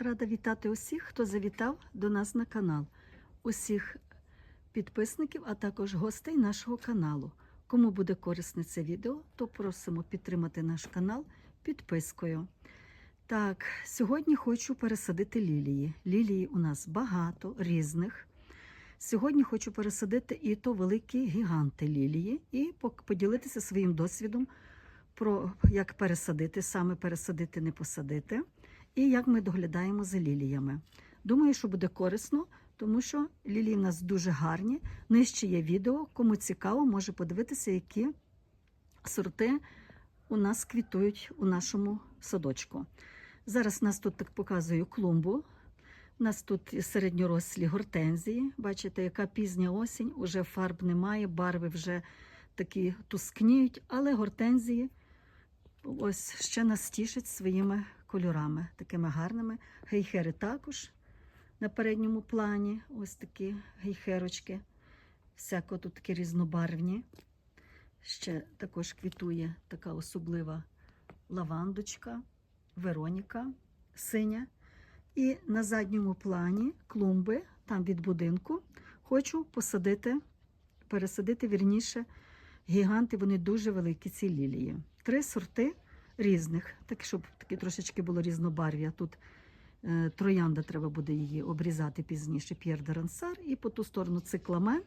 Рада вітати усіх, хто завітав до нас на канал, усіх підписників, а також гостей нашого каналу. Кому буде корисне це відео, то просимо підтримати наш канал підпискою. Так, сьогодні хочу пересадити лілії. Лілії у нас багато різних. Сьогодні хочу пересадити і то великі гіганти лілії, і поділитися своїм досвідом про як пересадити, саме пересадити, не посадити, і як ми доглядаємо за ліліями. Думаю, що буде корисно, тому що лілії в нас дуже гарні. Нижче є відео. Кому цікаво, може подивитися, які сорти у нас квітують у нашому садочку. Зараз нас тут так показую клумбу. У нас тут середньорослі гортензії. Бачите, яка пізня осінь, уже фарб немає, барви вже такі тускніють, але гортензії ось ще нас тішать своїми кольорами, такими гарними. Гейхери також на передньому плані. Ось такі гейхерочки. Всяко тут такі різнобарвні. Ще також квітує така особлива лавандочка, Вероніка синя. І на задньому плані клумби, там від будинку, хочу посадити, пересадити вірніше гіганти, вони дуже великі, ці лілії. Три сорти різних, так щоб такі трошечки було різнобарв'я. Тут е, троянда треба буде її обрізати пізніше, П'єр де Рансар, і по ту сторону цикламен.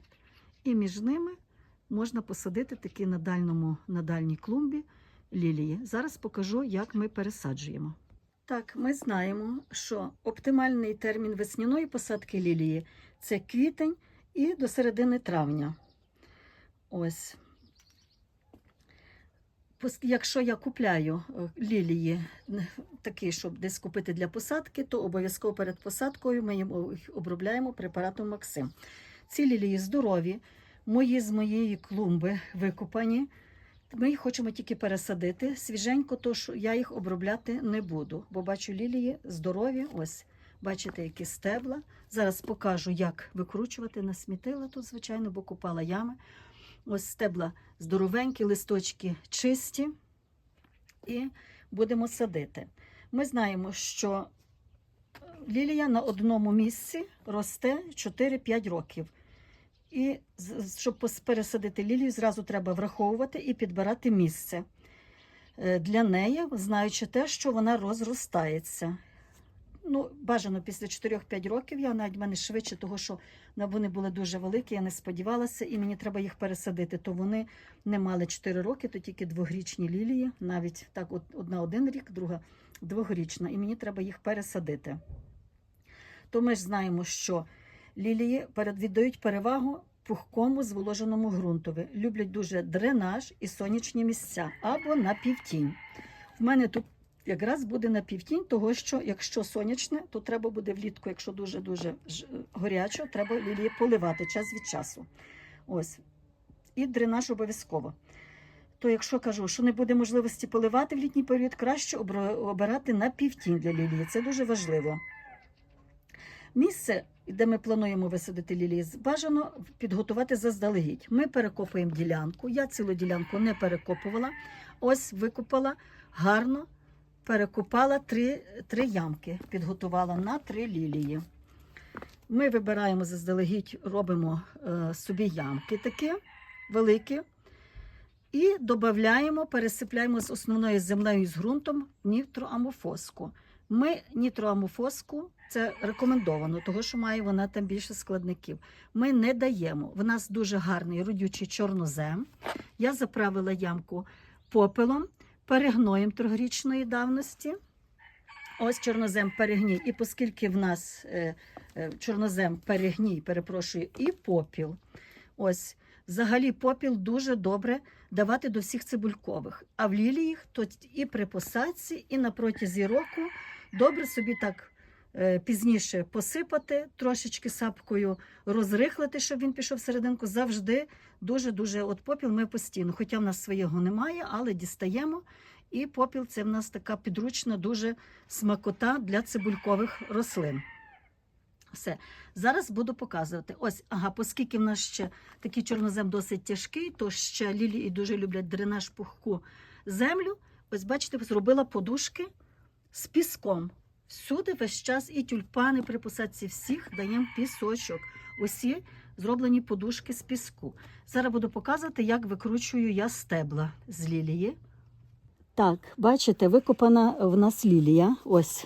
І між ними можна посадити такі на, дальному, на дальній клумбі лілії. Зараз покажу, як ми пересаджуємо. Так, ми знаємо, що оптимальний термін весняної посадки лілії це квітень і до середини травня. Ось. Якщо я купляю е, лілії такі, щоб десь купити для посадки, то обов'язково перед посадкою ми їм обробляємо препаратом Максим. Ці лілії здорові, мої з моєї клумби викопані. Ми їх хочемо тільки пересадити свіженько, то я їх обробляти не буду, бо бачу лілії здорові. Ось, бачите, які стебла. Зараз покажу, як викручувати. Насмітила тут, звичайно, бо купала ями. Ось стебла здоровенькі, листочки чисті. І будемо садити. Ми знаємо, що лілія на одному місці росте 4-5 років. І щоб пересадити лілію, зразу треба враховувати і підбирати місце е, для неї, знаючи те, що вона розростається. Ну, бажано після 4-5 років, я навіть в мене швидше, того що вони були дуже великі, я не сподівалася, і мені треба їх пересадити. То вони не мали 4 роки, то тільки двогрічні лілії, навіть так, одна один рік, друга двогрічна, і мені треба їх пересадити. То ми ж знаємо, що лілії віддають перевагу пухкому зволоженому ґрунтові. Люблять дуже дренаж і сонячні місця або на півтінь. В мене тут якраз буде на півтінь, того що якщо сонячне, то треба буде влітку, якщо дуже-дуже горячо, треба лілії поливати час від часу. Ось. І дренаж обов'язково. То якщо кажу, що не буде можливості поливати в літній період, краще обирати на півтінь для лілії. Це дуже важливо. Місце, де ми плануємо висадити лілії, бажано підготувати заздалегідь. Ми перекопуємо ділянку. Я цілу ділянку не перекопувала. Ось викопала гарно, перекопала три, три ямки, підготувала на три лілії. Ми вибираємо заздалегідь, робимо е, собі ямки такі великі. І додаємо, пересипляємо з основною землею з ґрунтом нітроамофоску. Ми нітроамофоску це рекомендовано, тому що має вона там більше складників. Ми не даємо. В нас дуже гарний родючий чорнозем. Я заправила ямку попелом, перегноєм трьохрічної давності. Ось чорнозем перегній. І оскільки в нас е, е, чорнозем перегній, перепрошую, і попіл. Ось взагалі попіл дуже добре давати до всіх цибулькових. А в ліліях то і при посадці, і на протязі року добре собі так пізніше посипати, трошечки сапкою розрихлити, щоб він пішов всерединку. Завжди дуже-дуже от попіл ми постійно. Хоча в нас свого немає, але дістаємо. І попіл це в нас така підручна, дуже смакота для цибулькових рослин. Все. Зараз буду показувати. Ось, ага, оскільки в нас ще такий чорнозем досить тяжкий, то ще лілії дуже люблять дренаж пухку землю. Ось, бачите, зробила подушки з піском. Всюди весь час і тюльпани при посадці всіх даємо пісочок. Усі зроблені подушки з піску. Зараз буду показувати, як викручую я стебла з лілії. Так, бачите, викопана в нас лілія. Ось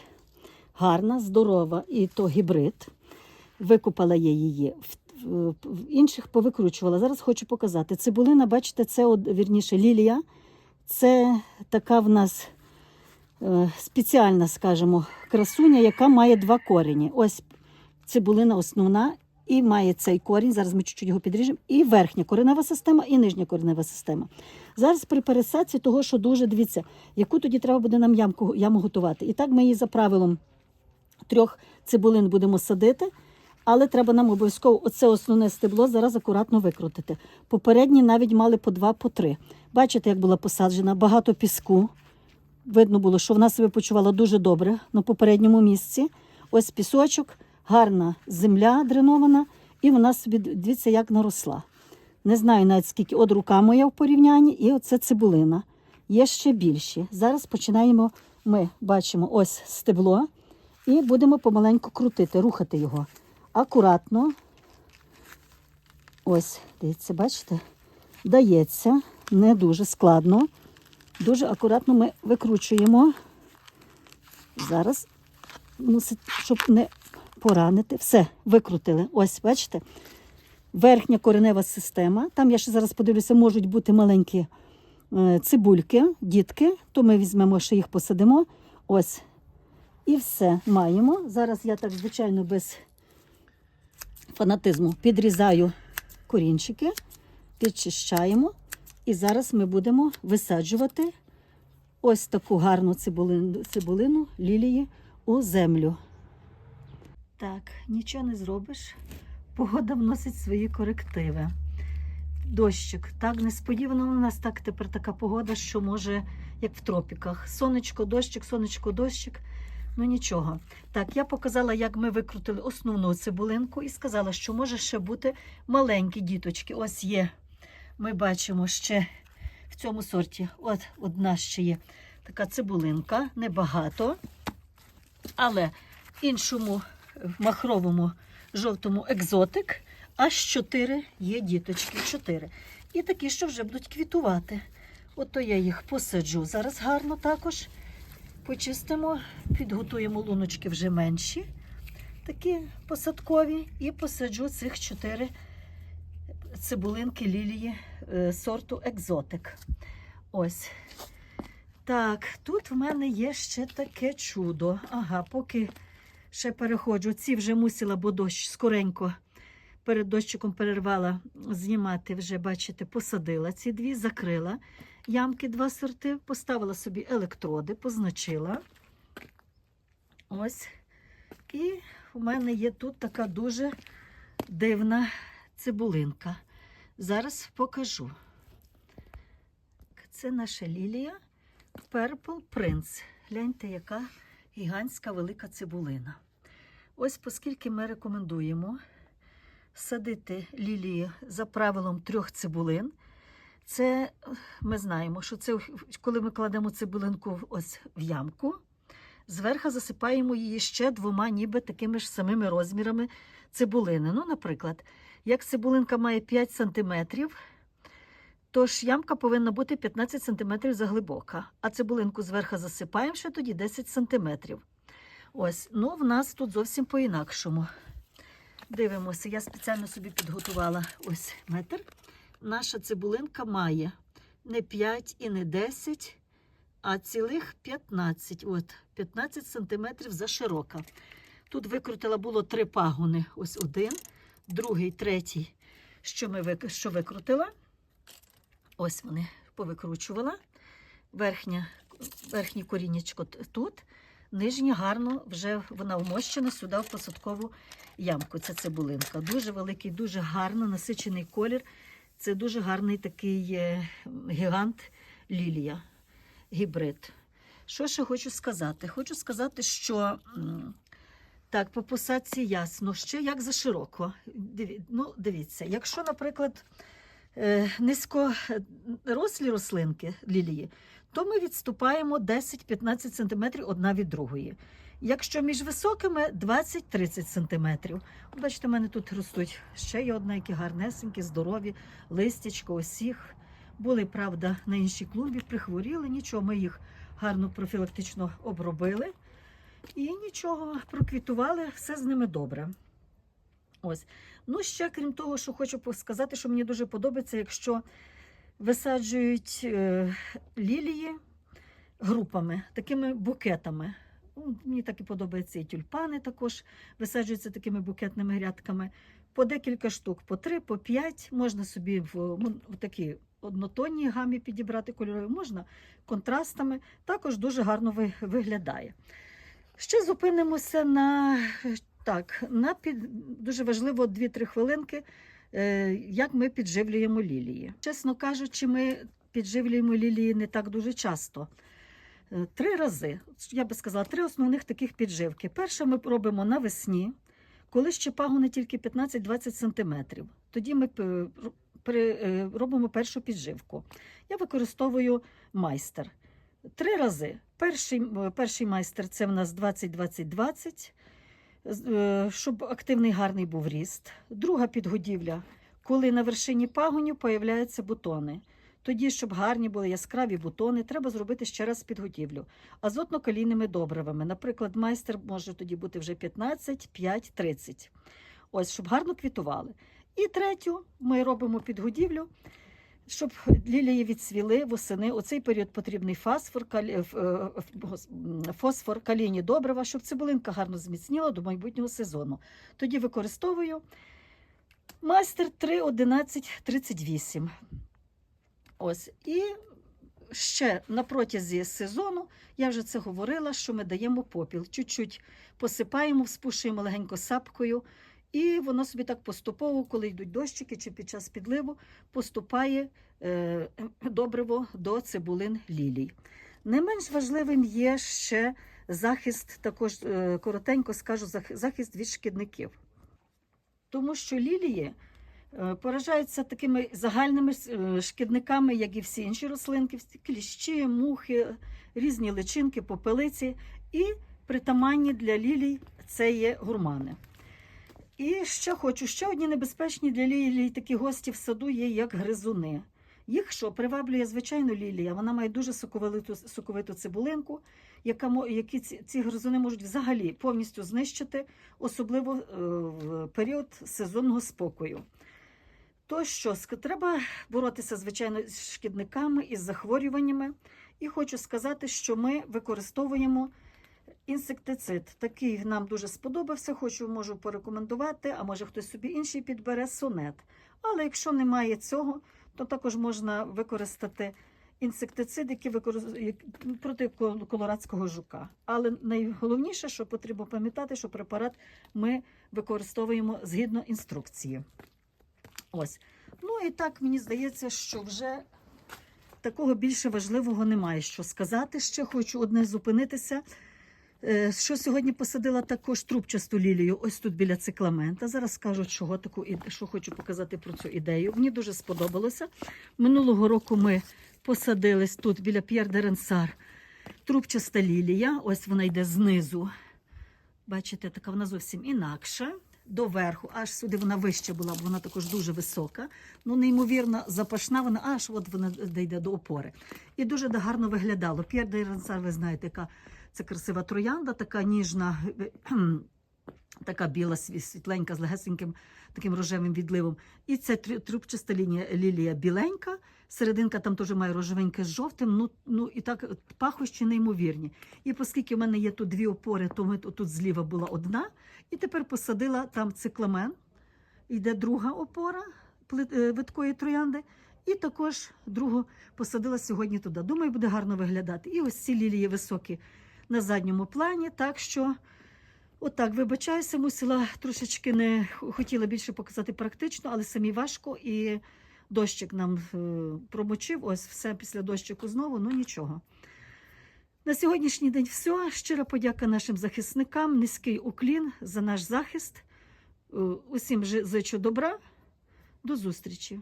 гарна, здорова, і то гібрид. Викопала я її. В, інших повикручувала. Зараз хочу показати. Цибулина, бачите, це вірніше лілія. Це така в нас спеціальна, скажімо, красуня, яка має два корені. Ось цибулина основна і має цей корінь. Зараз ми чуть-чуть його підріжемо. І верхня коренева система, і нижня коренева система. Зараз при пересадці того, що дуже дивіться, яку тоді треба буде нам ямку, яму готувати. І так ми її за правилом трьох цибулин будемо садити. Але треба нам обов'язково оце основне стебло зараз акуратно викрутити. Попередні навіть мали по два, по три. Бачите, як була посаджена, багато піску. Видно було, що вона себе почувала дуже добре на попередньому місці. Ось пісочок, гарна земля дренована, і вона собі дивіться, як наросла. Не знаю навіть скільки, от рука моя в порівнянні, і оце цибулина. Є ще більші. Зараз починаємо, ми бачимо ось стебло, і будемо помаленьку крутити, рухати його. Акуратно. Ось, дивіться, бачите? Дається, не дуже складно. Дуже акуратно ми викручуємо. Зараз мусить, щоб не поранити. Все, викрутили. Ось, бачите? Верхня коренева система. Там я ще зараз подивлюся, можуть бути маленькі е, цибульки, дітки, то ми візьмемо, ще їх посадимо. Ось. І все маємо. Зараз я так, звичайно, без фанатизму підрізаю корінчики, підчищаємо. І зараз ми будемо висаджувати ось таку гарну цибулину, цибулину лілії у землю. Так, нічого не зробиш. Погода вносить свої корективи. Дощик. Так несподівано у нас так тепер така погода, що може, як в тропіках. Сонечко, дощик, сонечко, дощик. Ну нічого. Так, я показала, як ми викрутили основну цибулинку і сказала, що може ще бути маленькі діточки. Ось є. Ми бачимо ще в цьому сорті. От одна ще є така цибулинка, небагато. Але іншому махровому жовтому екзотик аж чотири є діточки. Чотири. І такі, що вже будуть квітувати. Ото я їх посаджу. Зараз гарно також почистимо, підготуємо луночки вже менші, такі посадкові, і посаджу цих чотири цибулинки лілії е, сорту екзотик. Ось. Так, тут в мене є ще таке чудо. Ага, поки ще переходжу. Ці вже мусила, бо дощ скоренько перед дощиком перервала знімати. Вже, бачите, посадила ці дві, закрила ямки два сорти, поставила собі електроди, позначила. Ось. І у мене є тут така дуже дивна цибулинка. Зараз покажу. Це наша лілія Purple Prince. Гляньте, яка гігантська велика цибулина. Ось оскільки ми рекомендуємо садити лілії за правилом трьох цибулин. Це ми знаємо, що це коли ми кладемо цибулинку ось в ямку, зверху засипаємо її ще двома, ніби такими ж самими розмірами цибулини. Ну, наприклад, як цибулинка має 5 см, то ж ямка повинна бути 15 см заглибока, а цибулинку зверху засипаємо ще тоді 10 см. Ось, ну в нас тут зовсім по-інакшому. Дивимося, я спеціально собі підготувала ось метр. Наша цибулинка має не 5 і не 10, а цілих 15. От, 15 сантиметрів за широка. Тут викрутила було три пагони. Ось один, другий, третій, що ми що викрутила. Ось вони повикручувала. Верхня, верхнє корінечко тут. Нижня гарно вже вона вмощена сюди в посадкову ямку. Це цибулинка. Дуже великий, дуже гарно насичений колір. Це дуже гарний такий е, гігант лілія, гібрид. Що ще хочу сказати? Хочу сказати, що так, по посадці ясно, ще як за широко. Диві- ну, дивіться, якщо, наприклад, е, низькорослі рослинки лілії, то ми відступаємо 10-15 см одна від другої. Якщо між високими 20-30 см. Бачите, в мене тут ростуть ще є одна, які гарнесенькі, здорові, листячко, осіх. Були, правда, на іншій клумбі, прихворіли, нічого, ми їх гарно профілактично обробили. І нічого, проквітували, все з ними добре. Ось. Ну, ще крім того, що хочу сказати, що мені дуже подобається, якщо висаджують е, лілії групами, такими букетами. Ну, Мені так і подобається і тюльпани також висаджуються такими букетними грядками. По декілька штук, по три, по п'ять. Можна собі в, в такі однотонній гамі підібрати кольорові, можна контрастами. Також дуже гарно виглядає. Ще зупинимося на так, на під дуже важливо 2-3 хвилинки, е, як ми підживлюємо лілії. Чесно кажучи, ми підживлюємо лілії не так дуже часто. Е, Три рази, я би сказала, три основних таких підживки. Перше ми робимо навесні, коли ще пагони тільки 15-20 см. Тоді ми е, робимо першу підживку. Я використовую майстер. Три рази. Перший, е, перший майстер це в нас 20-20-20, е, щоб активний гарний був ріст. Друга підгодівля, коли на вершині пагонів появляються бутони. Тоді, щоб гарні були яскраві бутони, треба зробити ще раз підготівлю. Азотно-калійними добривами. Наприклад, майстер може тоді бути вже 15, 5, 30. Ось, щоб гарно квітували. І третю ми робимо підгодівлю, щоб лілії відсвіли восени. У цей період потрібний фосфор, калі... е, фосфор, калійні добрива, щоб цибулинка гарно зміцніла до майбутнього сезону. Тоді використовую майстер 3, 11, 38. Ось. І ще на протязі сезону, я вже це говорила, що ми даємо попіл. Чуть-чуть посипаємо, спушуємо легенько сапкою, і воно собі так поступово, коли йдуть дощики чи під час підливу, поступає е, добриво до цибулин лілій. Не менш важливим є ще захист, також е, коротенько скажу, захист від шкідників. Тому що лілії е, поражаються такими загальними е, шкідниками, як і всі інші рослинки, кліщі, мухи, різні личинки, попелиці. І притаманні для лілій це є гурмани. І ще хочу, ще одні небезпечні для лілій такі гості в саду є, як гризуни. Їх що приваблює звичайно лілія. Вона має дуже соковиту, соковиту цибулинку, яка які ці, ці гризуни можуть взагалі повністю знищити, особливо е, в період сезонного спокою. То що, треба боротися, звичайно, з шкідниками і з захворюваннями. І хочу сказати, що ми використовуємо інсектицид. Такий нам дуже сподобався, хочу, можу порекомендувати, а може хтось собі інший підбере сонет. Але якщо немає цього, то також можна використати інсектицид, який використ... як- проти кол- колорадського жука. Але найголовніше, що потрібно пам'ятати, що препарат ми використовуємо згідно інструкції. Ось. Ну і так мені здається, що вже такого більше важливого немає що сказати. Ще хочу одне зупинитися. Е, Що сьогодні посадила також трубчасту лілію, ось тут біля цикламента. Зараз скажу, чого таку і що хочу показати про цю ідею. Мені дуже сподобалося. Минулого року ми посадились тут біля П'єр де Ренсар трубчаста лілія. Ось вона йде знизу. Бачите, така вона зовсім інакша. Доверху, аж сюди вона вища була, бо вона також дуже висока. Ну, неймовірно, запашна вона, аж от вона дійде до опори. І дуже гарно виглядало. П'єр де Рансар, ви знаєте, яка це красива троянда, така ніжна, кхм, така біла, світленька, з легесеньким таким рожевим відливом. І трю- трубчаста лінія, лілія біленька, серединка там теж має рожевеньке з жовтим, ну, ну і так пахощі неймовірні. І оскільки в мене є тут дві опори, то ми тут зліва була одна, і тепер посадила там цикламен, йде друга опора е, виткої троянди. І також другу посадила сьогодні туди. Думаю, буде гарно виглядати. І ось ці лілії високі на задньому плані. Так що, отак, вибачаюся, мусила трошечки не хотіла більше показати практично, але самі важко. І дощик нам е, промочив. Ось все після дощику знову, ну нічого. На сьогоднішній день все. Щира подяка нашим захисникам, низький уклін за наш захист. Е, Усім зичу добра. До зустрічі!